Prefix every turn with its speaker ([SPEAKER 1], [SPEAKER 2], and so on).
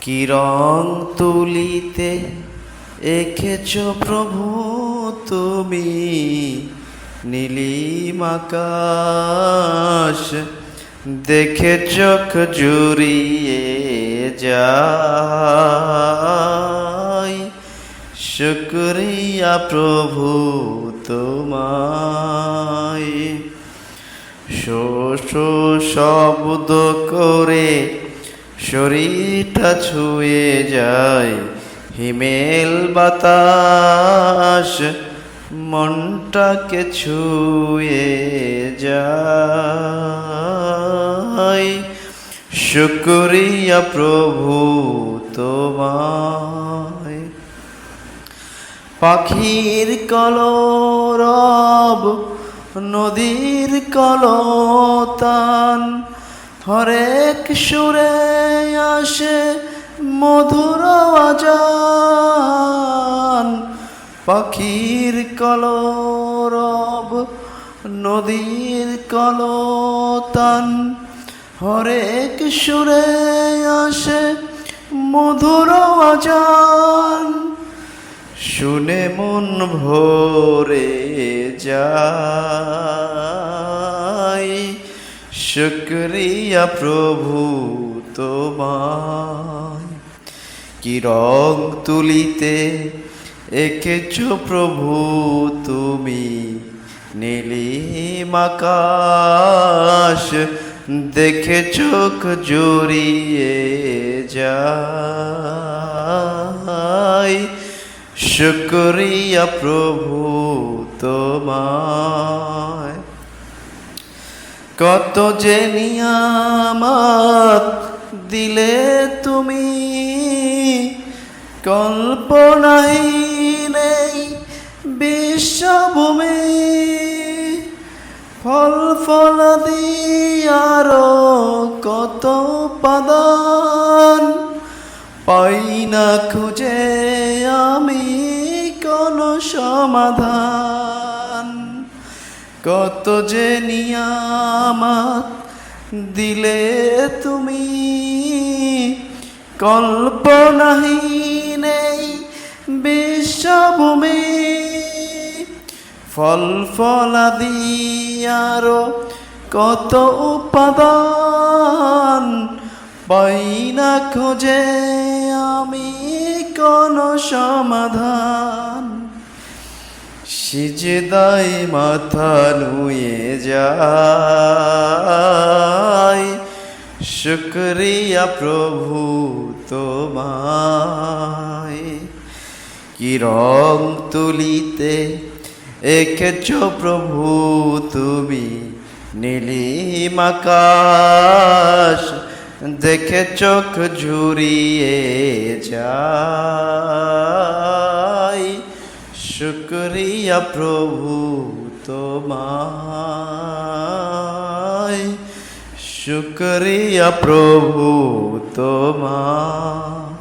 [SPEAKER 1] কি রং তুলিতে এঁকেছ প্রভু তুমি নীলিম আকাশ। দেখে চোখ জুড়িয়ে যাই শুক্রিয়া প্রভু তোমায়। শো শব্দ করে শরীরটা ছুঁয়ে যায়, হিমেল বাতাস, মনটাকে ছুঁয়ে যায়। শুক্রিয়া প্রভু তোমায়। পাখির কলরব, নদীর কলতান হরেক সুরে আসে মধুর আজান। পাখির কলরব, নদীর কলতান। হরেক সুরে আসে মধুর আজান। শুনে মন ভরে যায়। শুক্রিয়া প্রভু তোমায়। কি রং তুলিতে এঁকেছ প্রভু তুমি নীলিম আকাশ দেখে চোখ জড়িয়ে যায়। শুক্রিয়া প্রভু তোমায়। কত যে নিয়ামত দিলে তুমি কল্পনাই নেই বিশ্বভূমি। ফল ফল দিয়ারো কত পাদান। পাই না খুঁজে আমি কোনো সমাধান। কত যে নিয়ামত দিলে তুমি কল্পনাহি নেই বিশ্বভূমি। ফল ফলাদি আরও কত উপাদান পাই না খোঁজে আমি কোনো সমাধান। সিজদাই মাথা নুয়ে যায়। শুক্রিয়া প্রভু তোমায়। কি রং তুলিতে এঁকেছ প্রভু তুমি, নীলিম আকাশ দেখে চোখ ঝুরিয়ে যায়। শুক্রিয়া প্রভু তোমায়। শুক্রিয়া প্রভু তোমায়।